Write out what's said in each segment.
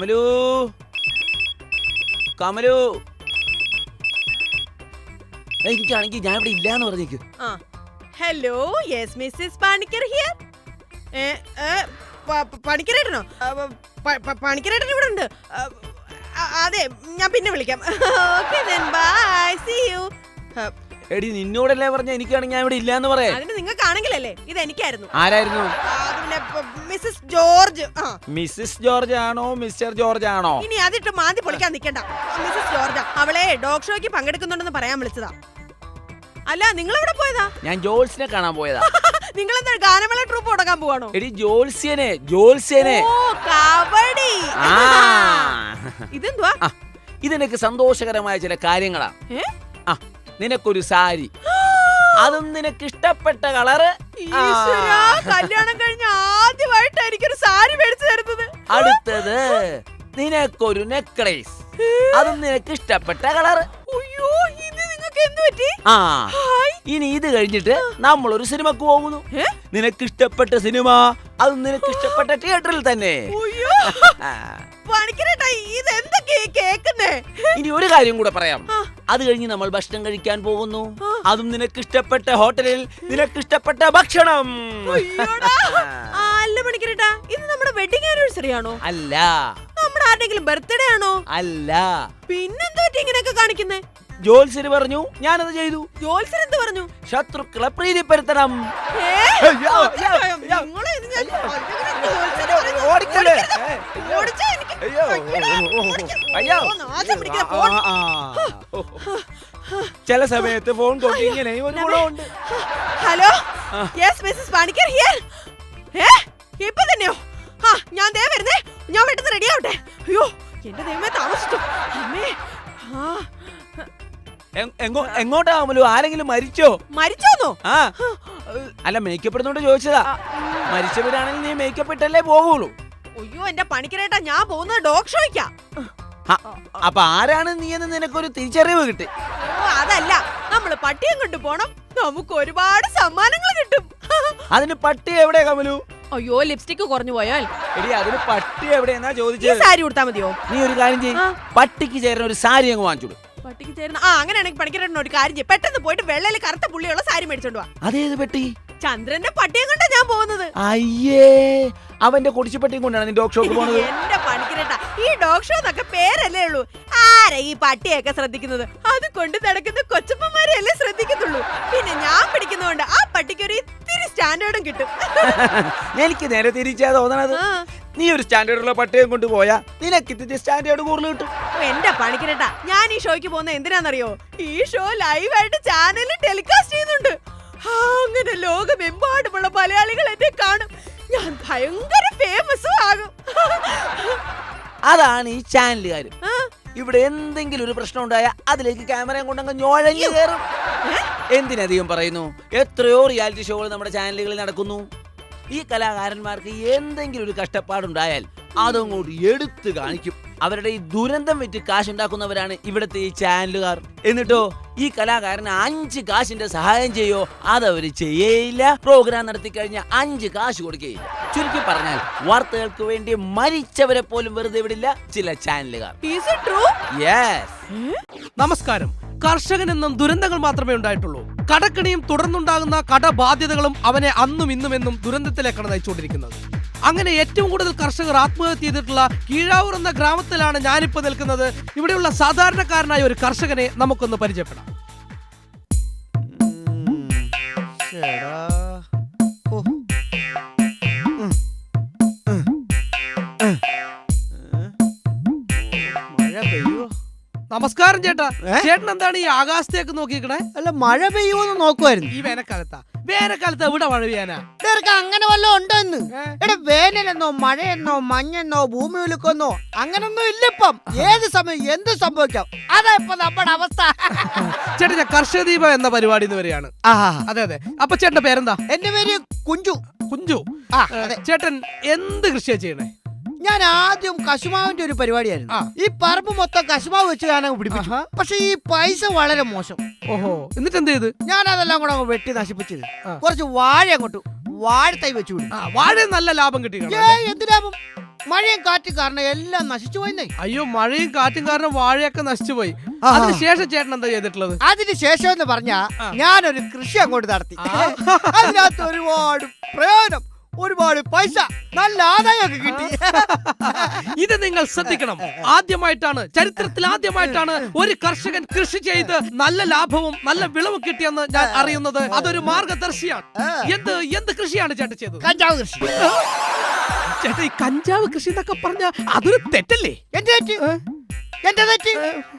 കമലു. കമലു. എനിക്കാണെങ്കിൽ ഞാൻ ഇവിടെ ഇല്ലാന്ന് പറഞ്ഞേക്ക്. Hello yes Mrs Panicker here പണിക്കരേട്ടനോ? പണിക്കരേട്ടൻ ഇവിടെ ഉണ്ട്. അതെ ഞാൻ പിന്നെ വിളിക്കാം. ഓക്കെ ബൈ സി യു എടി നിന്നോടല്ലേ പറഞ്ഞ എനിക്കാണെങ്കിൽ ഞാൻ ഇവിടെ ഇല്ലാന്ന് പറയാ അതിന് നിങ്ങൾക്ക് ആണെങ്കിലല്ലേ ഇത് എനിക്കായിരുന്നു ആരായിരുന്നു? അത് പിന്നെ മിസ്സസ് ജോർജ്. ആ. മിസ്സിസ് ജോർജ് ആണോ മിസ്റ്റർ ജോർജ് ആണോ? ഇനി അതിട്ട് മാന്തി പൊളിക്കാൻ നിൽക്കണ്ട. മിസ്സസ് ജോർജ് അവളെ ഡോഗ് ഷോയ്ക്ക് പങ്കെടുക്കുന്നുണ്ടെന്ന് പറയാൻ വിളിച്ചതാ. അല്ല നിങ്ങൾ എവിടെ പോയതാ? ഞാൻ ജോൾസിനെ കാണാൻ പോയതാ. നിങ്ങൾ എന്താ ഗാനമേള ട്രൂപ്പ് തുടങ്ങാൻ പോവാണോ? എടി ജോൾസ്യനെ ജോൾസ്യനെ ഓ കബഡി. ആ. ഇതെന്തുവാ? ആ, ഇതെനിക്ക് സന്തോഷകരമായ ചില കാര്യങ്ങളാ. ഏ? നിനക്കൊരു സാരി. അതും നിനക്ക് ഇഷ്ടപ്പെട്ട കളറ് കല്യാണം കഴിഞ്ഞ ആദ്യമായിട്ട് എനിക്കൊരു സാരി മേടിച്ചു തരുന്നത്. അടുത്തത് നിനക്കൊരു നെക്ലേസ്. അതും നിനക്ക് ഇഷ്ടപ്പെട്ട കളറ്. അയ്യോ ഇത് നിങ്ങൾക്ക് എന്ത് പറ്റി? ആ ഇനി ഇത് കഴിഞ്ഞിട്ട് നമ്മൾ ഒരു സിനിമക്ക് പോകുന്നു. നിനക്ക് ഇഷ്ടപ്പെട്ട സിനിമ അത് നിനക്ക് ഇഷ്ടപ്പെട്ട തിയേറ്ററിൽ തന്നെ. ഇനി ഒരു കാര്യം കൂടെ പറയാം. അത് കഴിഞ്ഞ് നമ്മൾ ഭക്ഷണം കഴിക്കാൻ പോകുന്നു. അതും നിനക്ക് ഇഷ്ടപ്പെട്ട ഹോട്ടലിൽ നിനക്ക് ഇഷ്ടപ്പെട്ട ഭക്ഷണം അല്ല പണിക്കരേട്ടാ ഇത് നമ്മുടെ വെഡിങ് ആനിവേഴ്സറി ആണോ? അല്ല. നമ്മുടെ ആരുടെങ്കിലും ബർത്ത്ഡേ ആണോ? അല്ല. പിന്നെന്താ ഇങ്ങനെയൊക്കെ കാണിക്കുന്നേ? ജോത്സ്യര് പറഞ്ഞു ഞാനത് ചെയ്തു. ജോത്സൻ എന്ത് പറഞ്ഞു? ശത്രുക്കളെ പ്രീതിപ്പെടുത്തണം. ഏ? അയ്യോ, അയ്യോ, അയ്യോ. നിങ്ങളെ ഇത് ഞാൻ- ജോത്സ്യനെ പറഞ്ഞു. ഓടിക്കല്ലേ? ഓടിച്ചാ എനിക്ക് അയ്യോ അയ്യോ. ഓ, നാശം പിടിക്കുന്ന ഫോൺ. ആ, ആ. ചില സമയത്ത് ഫോൺ തൊട്ട് ഒരു ഗുണമുണ്ട്. Hello. Yes Mrs Panicker here ഏ ഇപ്പൊ തന്നെയോ? ആ ഞാൻ ദേ വരുന്നേ. ഞാൻ പെട്ടെന്ന് റെഡി ആവട്ടെ. അയ്യോ എന്റെ ദൈവമേ എങ്ങോട്ടാവുമല്ലോ? ആരെങ്കിലും മരിച്ചോ? മരിച്ചോന്നോ? ആ. അല്ല മേക്കപ്പ് ഇടുന്നോണ്ട് ചോദിച്ചതാ. മരിച്ചവരാണെങ്കിൽ നീ മേക്കപ്പ് ഇട്ടല്ലേ പോകുള്ളൂ അയ്യോ എന്റെ പണിക്കരേട്ടാ ഞാൻ പോകുന്നത് ഡോഗ് ഷോയ്ക്കാ. അപ്പൊ ആരാണ് നീ എന്ന് നിനക്കൊരു തിരിച്ചറിവ് കിട്ടി? അതല്ല നമ്മൾ പട്ടിയും കൊണ്ട് പോണം. നമുക്ക് ഒരുപാട് സമ്മാനങ്ങൾ കിട്ടും. അതിന് പട്ടി എവിടെ കമലു? അയ്യോ ലിപ്സ്റ്റിക് കുറഞ്ഞു പോയാൽ. എടി അതിന് പട്ടി എവിടെയെന്നാ ഈ ചോദിച്ചത് സാരി കൊടുത്താ മതിയോ? നീ ഒരു കാര്യം ചെയ്യ്. പട്ടിക്ക് ചേരുന്ന ഒരു സാരി അങ്ങ് വാങ്ങിച്ചു പട്ടിക്ക് ചേരുന്ന ആ അങ്ങനെയാണെങ്കിൽ പണിക്കരേട്ടൻ ഒരു കാര്യം ചെയ്യും. പെട്ടെന്ന് പോയിട്ട് വെള്ളയിൽ കറുത്ത പുള്ളിയുള്ള സാരി മേടിച്ചോണ്ട് വാ. അതേത് പെട്ടി? ചന്ദ്രന്റെ പട്ടിയും കൊണ്ടാ ഞാൻ പോകുന്നത്. അയ്യേ അവന്റെ കുടിച്ചുപട്ടിയും കൊണ്ടാണ് നീ ഡോഗ് ഷോക്ക് പോണത്. എന്റെ പണിക്കരേട്ടാ ഈ ഡോഗ് ഷോ എന്നൊക്കെ പേരല്ലേ ഉള്ളൂ. ആരാ ഈ പട്ടിയൊക്കെ ശ്രദ്ധിക്കുന്നത്? അത് കൊണ്ട് നടക്കുന്ന കൊച്ചപ്പന്മാരെയല്ലേ ശ്രദ്ധിക്കത്തുള്ളൂ. പിന്നെ ഞാൻ പിടിക്കുന്നതുകൊണ്ട് ആ പട്ടിക്ക് ഒരു ഇത്തിരി സ്റ്റാൻഡേർഡും കിട്ടും. എനിക്ക് നേരെ തിരിച്ചാ തോന്നണത്. നീ ഒരു സ്റ്റാൻഡേർഡുള്ള പട്ടയം കൊണ്ടുപോയാ നിനക്ക് സ്റ്റാൻഡേർഡ് കൂടുതൽ കിട്ടും. എന്റെ പണിക്കരേട്ടാ. ഞാൻ ഈ ഷോയ്ക്ക് പോകുന്ന എന്തിനാണെന്നറിയോ ഈ ഷോ ലൈവായിട്ട് ചാനലിൽ ടെലികാസ്റ്റ് ചെയ്യുന്നുണ്ട്. അങ്ങനെ ലോകമെമ്പാടുമുള്ള മലയാളികൾ എന്നെ കാണും. ഞാൻ ഭയങ്കര ഫേമസും ആകും. അതാണ് ഈ ചാനലുകാർ ഇവിടെ എന്തെങ്കിലും ഒരു പ്രശ്നം ഉണ്ടായാൽ അതിലേക്ക് ക്യാമറയും കൊണ്ടങ്ങ് ഞോഴഞ്ഞു കയറും എന്തിനധികം പറയുന്നു? എത്രയോ റിയാലിറ്റി ഷോകൾ നമ്മുടെ ചാനലുകളിൽ നടക്കുന്നു. ഈ കലാകാരന്മാർക്ക് എന്തെങ്കിലും ഒരു കഷ്ടപ്പാടുണ്ടായാൽ അതങ്ങോട്ട് എടുത്തു കാണിക്കും. അവരുടെ ഈ ദുരന്തം വിറ്റ് കാശുണ്ടാക്കുന്നവരാണ് ഇവിടുത്തെ ഈ ചാനലുകാർ. എന്നിട്ടോ ഈ കലാകാരന് അഞ്ച് കാശിന്റെ സഹായം ചെയ്യോ? അതവർ ചെയ്യേയില്ല. പ്രോഗ്രാം നടത്തി കഴിഞ്ഞ അഞ്ച് കാശ് കൊടുക്കുകയില്ല ചുരുക്കി പറഞ്ഞാൽ വാർത്തകൾക്ക് വേണ്ടി മരിച്ചവരെ പോലും വെറുതെ വിടില്ല ചില ചാനലുകാർ. നമസ്കാരം കർഷകൻ എന്നും യെസ് നമസ്കാരം. കർഷകനെന്നും ദുരന്തങ്ങൾ മാത്രമേ ഉണ്ടായിട്ടുള്ളൂ. കടക്കണിയും തുടർന്നുണ്ടാകുന്ന കടബാധ്യതകളും അവനെ അന്നും ഇന്നും എന്നും ദുരന്തത്തിലേക്കാണ് നയിച്ചുകൊണ്ടിരിക്കുന്നത് അങ്ങനെ ഏറ്റവും കൂടുതൽ കർഷകർ ആത്മഹത്യ ചെയ്തിട്ടുള്ള കീഴാവൂർ എന്ന ഗ്രാമത്തിലാണ് ഞാനിപ്പോൾ നിൽക്കുന്നത്. ഇവിടെയുള്ള സാധാരണക്കാരനായ ഒരു കർഷകനെ നമുക്കൊന്ന് പരിചയപ്പെടാം. നമസ്കാരം ചേട്ടാ. ചേട്ടൻ എന്താണ് ഈ ആകാശത്തേക്ക് നോക്കിക്കണേ അല്ല മഴ പെയ്യുമെന്ന് നോക്കുമായിരുന്നു ഈ വേനൽക്കാലത്താ. വേനൽക്കാലത്ത് എവിടെ മഴ പെയ്യാനാ? ഇവർക്ക് അങ്ങനെ വല്ലതും ഉണ്ടെന്ന്? എടാ വേനലെന്നോ മഴയെന്നോ മഞ്ഞെന്നോ ഭൂമി ഉലുക്കെന്നോ അങ്ങനൊന്നും ഇല്ലിപ്പം. ഏത് സമയം എന്ത് സംഭവിക്കാം? അതാ ഇപ്പൊ നമ്മുടെ അവസ്ഥ. ചേട്ടാ ഞാൻ കർഷക ദീപം എന്ന പരിപാടി എന്ന് വരികയാണ്. ആഹാ. അതെ അതെ. അപ്പൊ ചേട്ടന്റെ പേരെന്താ? എന്റെ പേര് കുഞ്ചു. കുഞ്ചു. ചേട്ടൻ എന്ത് കൃഷിയാ ചെയ്യണേ? ഞാൻ ആദ്യം കശുമാവിന്റെ ഒരു പരിപാടിയായിരുന്നു. ഈ പറമ്പ് മൊത്തം കശുമാവ് വെച്ച് ഞാനങ്ങ് പിടിപ്പിച്ചു. പക്ഷെ ഈ പൈസ വളരെ മോശം. ഓഹോ. എന്നിട്ട് എന്ത് ചെയ്ത് ഞാൻ അതെല്ലാം കൂടെ അങ്ങ് വെട്ടി നശിപ്പിച്ചത്. കുറച്ച് വാഴ അങ്ങോട്ട് വാഴ തൈ വെച്ചു വാഴ നല്ല ലാഭം കിട്ടി എന്ത് ലാഭം മഴയും കാറ്റും കാരണം എല്ലാം നശിച്ചു പോയിന്നേ. അയ്യോ മഴയും കാറ്റും കാരണം വാഴയൊക്കെ നശിച്ചു പോയി. അതിനുശേഷം ചേട്ടൻ എന്താ ചെയ്തിട്ടുള്ളത്? അതിനുശേഷം എന്ന് പറഞ്ഞാ. ഞാനൊരു കൃഷി അങ്ങോട്ട് നടത്തി. അതിനകത്ത് ഒരുപാട് പ്രയോജനം. ഒരുപാട് പൈസ നല്ല ആദായമൊക്കെ കിട്ടി. ഇത് നിങ്ങൾ ശ്രദ്ധിക്കണം. ആദ്യമായിട്ടാണ് ചരിത്രത്തിൽ ആദ്യമായിട്ടാണ് ഒരു കർഷകൻ കൃഷി ചെയ്ത് നല്ല ലാഭവും നല്ല വിളവും കിട്ടിയെന്ന് ഞാൻ അറിയുന്നത്. അതൊരു മാർഗദർശിയാണ്. എന്ത് എന്ത് കൃഷിയാണ് ചേട്ടൻ ചെയ്തത്? കഞ്ചാവ് കൃഷി. ചേട്ടാ ഈ കഞ്ചാവ് കൃഷി എന്നൊക്കെ പറഞ്ഞ അതൊരു തെറ്റല്ലേ? എന്റെ എന്റെ തെറ്റ്?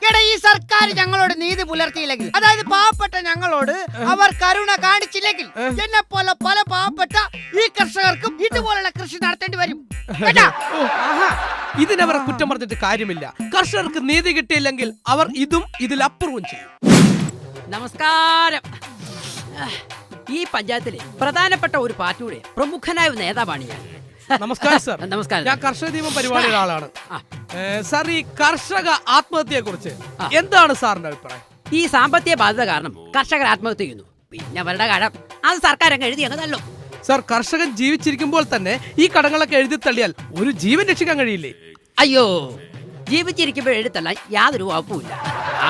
എടാ ഈ സർക്കാർ ഞങ്ങളോട് നീതി പുലർത്തിയില്ലെങ്കിൽ അതായത് പാവപ്പെട്ട ഞങ്ങളോട് അവർ കരുണ കാണിച്ചില്ലെങ്കിൽ എന്നെ പോലെ പല പാവപ്പെട്ട ഈ കർഷകർക്കും ഇതുപോലുള്ള കൃഷി നടത്തേണ്ടി വരും. കേട്ടാ? ഇതിനവരെ കുറ്റം പറഞ്ഞിട്ട് കാര്യമില്ല. കർഷകർക്ക് നീതി കിട്ടിയില്ലെങ്കിൽ അവർ ഇതും ഇതിലപ്പുറവും ചെയ്യും. നമസ്കാരം. ഈ പഞ്ചായത്തിലെ പ്രധാനപ്പെട്ട ഒരു പാർട്ടിയുടെ പ്രമുഖനായ നേതാവാണ് ഞാൻ. നമസ്കാരം സർ. നമസ്കാരം. ഞാൻ കർഷക നിയമം പരിപാടിയുടെ ആളാണ്. സാർ ഈ കർഷക ആത്മഹത്യയെ കുറിച്ച് എന്താണ് സാറിന്റെ അഭിപ്രായം? ഈ സാമ്പത്തിക ബാധ്യത കാരണം കർഷകർ ആത്മഹത്യ ചെയ്യുന്നു. പിന്നെ അവരുടെ കടം അത് സർക്കാർ അങ്ങ് എഴുതി അങ്ങ് തള്ളും. സാർ കർഷകൻ ജീവിച്ചിരിക്കുമ്പോൾ തന്നെ ഈ കടങ്ങളൊക്കെ എഴുതി തള്ളിയാൽ ഒരു ജീവൻ രക്ഷിക്കാൻ കഴിയില്ലേ? അയ്യോ ജീവിച്ചിരിക്കുമ്പോൾ എഴുത്തല്ല യാതൊരു വാപ്പുമില്ല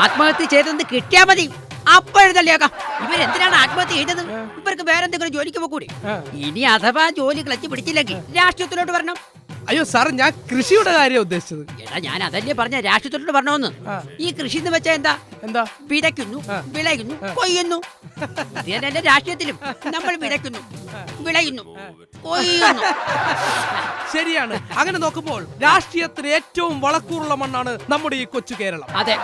ആത്മഹത്യ ചെയ്തെന്ന് കിട്ടിയാൽ മതി. അപ്പൊ എഴുതല്ലേക്കാം ഇവരെന്തിനാണ് ആത്മഹത്യ ചെയ്തത്? ഇവർക്ക് വേറെ എന്തെങ്കിലും ജോലിക്ക് പോകൂടി ഇനി അഥവാ ജോലി ക്ലച്ച് പിടിച്ചില്ലെങ്കിൽ രാഷ്ട്രീയത്തിലോട്ട് വരണം. അയ്യോ സാർ ഞാൻ കൃഷിയുടെ കാര്യം ഉദ്ദേശിച്ചത്. എടാ ഞാൻ അതല്ലേ പറഞ്ഞ രാഷ്ട്രീയത്തിലോട്ട് പറഞ്ഞോന്ന്. ഈ കൃഷി എന്ന് വെച്ചാൽ എന്താ? എന്താ? വിതയ്ക്കുന്നു വിളയുന്നു കൊയ്യുന്നു. എന്റെ രാഷ്ട്രീയത്തിലും. നമ്മൾ വിതയ്ക്കുന്നു വിളയുന്നു കൊയ്യുന്നു. ശരിയാണ്. അങ്ങനെ നോക്കുമ്പോൾ രാഷ്ട്രീയത്തിന് ഏറ്റവും വളക്കൂറുള്ള മണ്ണാണ് നമ്മുടെ ഈ കൊച്ചു കേരളം. അതെ.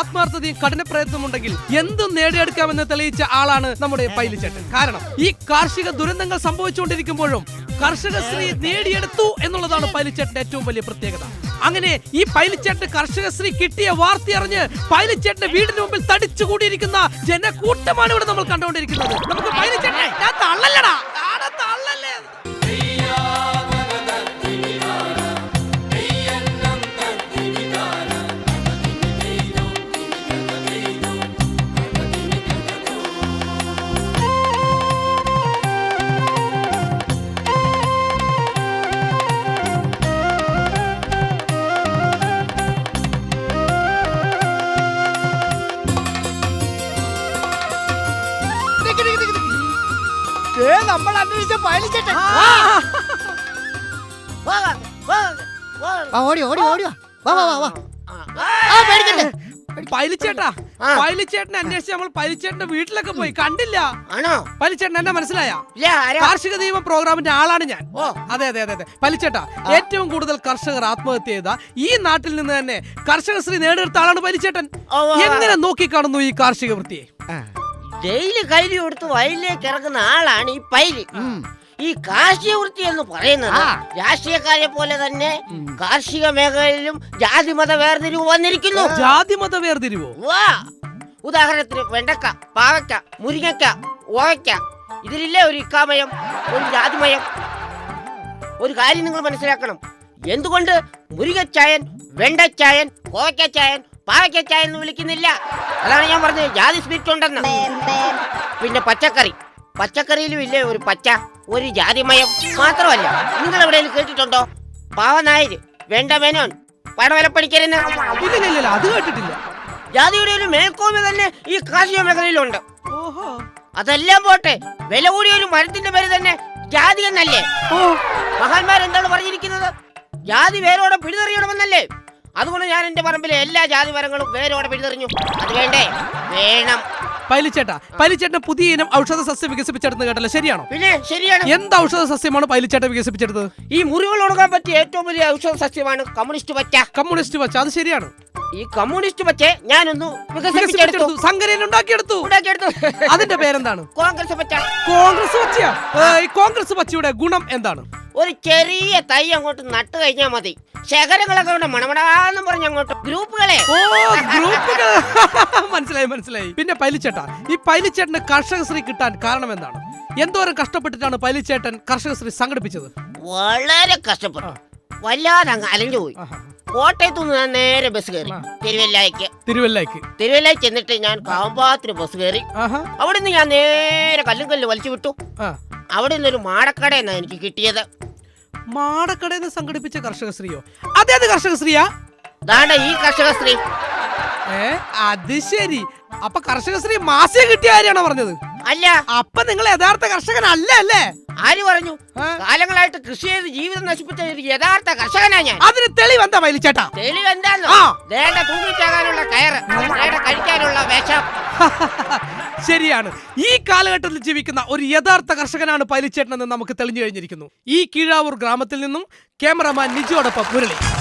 ആത്മാർത്ഥതയും കഠിന പ്രയത്നമുണ്ടെങ്കിൽ എന്തും നേടിയെടുക്കാമെന്ന് തെളിയിച്ച ആളാണ് നമ്മുടെ പൈലിച്ചേട്ടൻ. കാരണം ഈ കാർഷിക ദുരന്തങ്ങൾ സംഭവിച്ചുകൊണ്ടിരിക്കുമ്പോഴും കർഷക ശ്രീ നേടിയെടുത്തു എന്നുള്ളതാണ് പൈലിച്ചേട്ടന്റെ ഏറ്റവും വലിയ പ്രത്യേകത. അങ്ങനെ ഈ പൈലിച്ചേട്ടന് കർഷക ശ്രീ കിട്ടിയ വാർത്ത അറിഞ്ഞ് പൈലിച്ചേട്ടന്റെ വീടിന് മുമ്പിൽ തടിച്ചു കൂടിയിരിക്കുന്ന ജനക്കൂട്ടമാണ് ഇവിടെ നമ്മൾ കണ്ടുകൊണ്ടിരിക്കുന്നത്. നമുക്ക് പൈലിച്ചേട്ടനെ തള്ളല്ലടാ നമ്മൾ അന്വേഷിച്ച പയലിച്ചേട്ടൻ ആ, ഓടി ഓടി ഓടി വാ. വാ വാ പൈലിച്ചേട്ടാ. പൈലിച്ചേട്ടനെ അന്വേഷിച്ച് നമ്മൾ പൈലിച്ചേട്ടന്റെ വീട്ടിലൊക്കെ പോയി. കണ്ടില്ല? ആണോ? പലിച്ചേട്ടൻ എന്നെ മനസ്സിലായ? കാർഷിക നിയമ പ്രോഗ്രാമിന്റെ ആളാണ് ഞാൻ. ഓ. അതെ അതെ അതെ അതെ. പലിച്ചേട്ടാ ഏറ്റവും കൂടുതൽ കർഷകർ ആത്മഹത്യ ചെയ്ത ഈ നാട്ടിൽ നിന്ന് തന്നെ കർഷകശ്രീ നേടിയെടുത്ത ആളാണ് പലിച്ചേട്ടൻ. എങ്ങനെ നോക്കിക്കാണുന്നു ഈ കാർഷിക വൃത്തിയെ? ഡെയിലി കൈലി കൊടുത്ത് വയലിലേക്ക് ഇറങ്ങുന്ന ആളാണ് ഈ പൈലി. ഈ കാർഷിക വൃത്തി എന്ന് പറയുന്നത് രാഷ്ട്രീയക്കാരെ പോലെ തന്നെ കാർഷിക മേഖലയിലും ജാതിമത വേർതിരിവ് വന്നിരിക്കുന്നു. ജാതി മത വേർതിരിവോ? വാ ഉദാഹരണത്തിന് വെണ്ടക്ക പാവയ്ക്ക മുരിങ്ങക്ക ഓവയ്ക്ക. ഇതിലില്ലേ ഒരു ഇക്കാമയം ഒരു ജാതിമയം? ഒരു കാര്യം നിങ്ങൾ മനസ്സിലാക്കണം. എന്തുകൊണ്ട് മുരിങ്ങച്ചായൻ വെണ്ടച്ചായൻ കോവയ്ക്കച്ചായൻ എന്ന് വിളിക്കുന്നില്ല. അതാണ് ഞാൻ പറഞ്ഞത്. ജാതി സ്പിരിറ്റ് ഉണ്ടെന്ന്. പിന്നെ പച്ചക്കറി. പച്ചക്കറിയിലും ഇല്ലേ ഒരു പച്ച ഒരു ജാതിമയം മാത്രമല്ല. നിങ്ങൾ എവിടെയെങ്കിലും കേട്ടിട്ടുണ്ടോ? പാവനായര് വേണ്ട മേനോൻ പടവലപ്പടിക്കരുന്ന് ഇല്ല ഇല്ല ഇല്ല അത് കേട്ടിട്ടില്ല. ജാതിയുടെ ഒരു മേൽക്കോയ്മ തന്നെ ഈ കാർഷിക മേഖലയിലുണ്ട്. അതെല്ലാം പോട്ടെ. വില കൂടിയ ഒരു മരത്തിന്റെ പേര് തന്നെ ജാതി എന്നല്ലേ? എന്താണ് പറഞ്ഞിരിക്കുന്നത്? ജാതി വേരോടെ പിടിതെറിയണമെന്നല്ലേ അതുകൊണ്ട് ഞാൻ എന്റെ പറമ്പിലെ എല്ലാ ജാതി മരങ്ങളും വേരോടെ പിടിതെറിഞ്ഞു അത് വേണ്ടേ? വേണം. പൈലിച്ചേട്ടാ പൈലിച്ചേട്ടൻ പുതിയ ഇനം ഔഷധ സസ്യം വികസിപ്പിച്ചെടുത്ത് കേട്ടല്ലോ ശരിയാണോ? പിന്നെ ശരിയാണ്. എന്ത് ഔഷധ സസ്യമാണ് പൈലിച്ചേട്ടൻ വികസിപ്പിച്ചെടുത്തത്? ഈ മുറിവുകൾ ഉണങ്ങാൻ പറ്റിയ ഏറ്റവും വലിയ ഔഷധ സസ്യമാണ് കമ്മ്യൂണിസ്റ്റ് പച്ച. കമ്മ്യൂണിസ്റ്റ് പച്ച അത് ശരിയാണ്. ഈ കമ്മ്യൂണിസ്റ്റ് പച്ച ഞാനൊന്ന് വികസിപ്പിച്ചെടുത്തു. സംഘടന ഉണ്ടാക്കിയെടുത്തു. ഉണ്ടാക്കിയെടുത്തു. അതിന്റെ പേരെന്താണ്? കോൺഗ്രസ് പച്ച. കോൺഗ്രസ് പച്ചയാ? ഈ കോൺഗ്രസ് പച്ചയുടെ ഗുണം എന്താണ്? ഒരു ചെറിയ തൈ അങ്ങോട്ട് നട്ടു കഴിഞ്ഞാൽ മതി. ശേഖരങ്ങളൊക്കെ കൊണ്ട് മണമടാന്ന് പറഞ്ഞ അങ്ങോട്ട് ഗ്രൂപ്പുകളെ. ഓ ഗ്രൂപ്പുകൾ മനസ്സിലായി മനസ്സിലായി. പിന്നെ പൈലിച്ചേട്ടാ ഈ പൈലിച്ചേട്ടന് കർഷക ശ്രീ കിട്ടാൻ കാരണം എന്താണ്? എന്തോരം കഷ്ടപ്പെട്ടിട്ടാണ് പൈലിച്ചേട്ടൻ കർഷക ശ്രീ സംഘടിപ്പിച്ചത്? വളരെ കഷ്ടപ്പെട്ടു. വല്ലാതെ അങ്ങ് അലഞ്ഞു പോയി. കോട്ടയത്തു നിന്ന് ഞാൻ നേരെ ബസ് കയറി. തിരുവല്ലായ്ക്ക്. തിരുവല്ലായ്ക്ക്. തിരുവല്ലായ്ക്ക് ചെന്നിട്ട് ഞാൻ കാമ്പാത്തിന് ബസ് കയറി. അവിടെ നിന്ന് ഞാൻ നേരെ കല്ലും കല്ല് വലിച്ചു വിട്ടു. അവിടെ നിന്നൊരു മാടക്കട എന്നാ എനിക്ക് കിട്ടിയത്. മാടക്കടയിൽ നിന്ന് സംഘടിപ്പിച്ച കർഷക സ്ത്രീയോ? അതേത് കർഷക സ്ത്രീയാ? ദാണ്ട ഈ കർഷക സ്ത്രീ. ഏ അത് ശരി. അപ്പൊ കർഷക സ്ത്രീ മാസിക കിട്ടിയ കാര്യമാണോ പറഞ്ഞത്? അല്ല. അപ്പൊ നിങ്ങൾ യഥാർത്ഥ കർഷകനല്ല അല്ലേ? ആര് പറഞ്ഞു? കാലങ്ങളായിട്ട് കൃഷി ചെയ്ത് ജീവിതം നശിപ്പിച്ച ഒരു യഥാർത്ഥ കർഷകനാ ഞാൻ. അതിന് തെളിവ് എന്താ മൈലിച്ചേട്ടാ തെളിവ് എന്താന്നോ? വേണ്ട തൂങ്ങിച്ചാകാനുള്ള കയറ് കഴിക്കാനുള്ള വിഷം. ശരിയാണ്. ഈ കാലഘട്ടത്തിൽ ജീവിക്കുന്ന ഒരു യഥാർത്ഥ കർഷകനാണ് പൈലിച്ചേട്ടനെന്ന് നമുക്ക് തെളിഞ്ഞു കഴിഞ്ഞിരിക്കുന്നു. ഈ കീഴാവൂർ ഗ്രാമത്തിൽ നിന്നും ക്യാമറമാൻ നിജോടൊപ്പം മുരളി.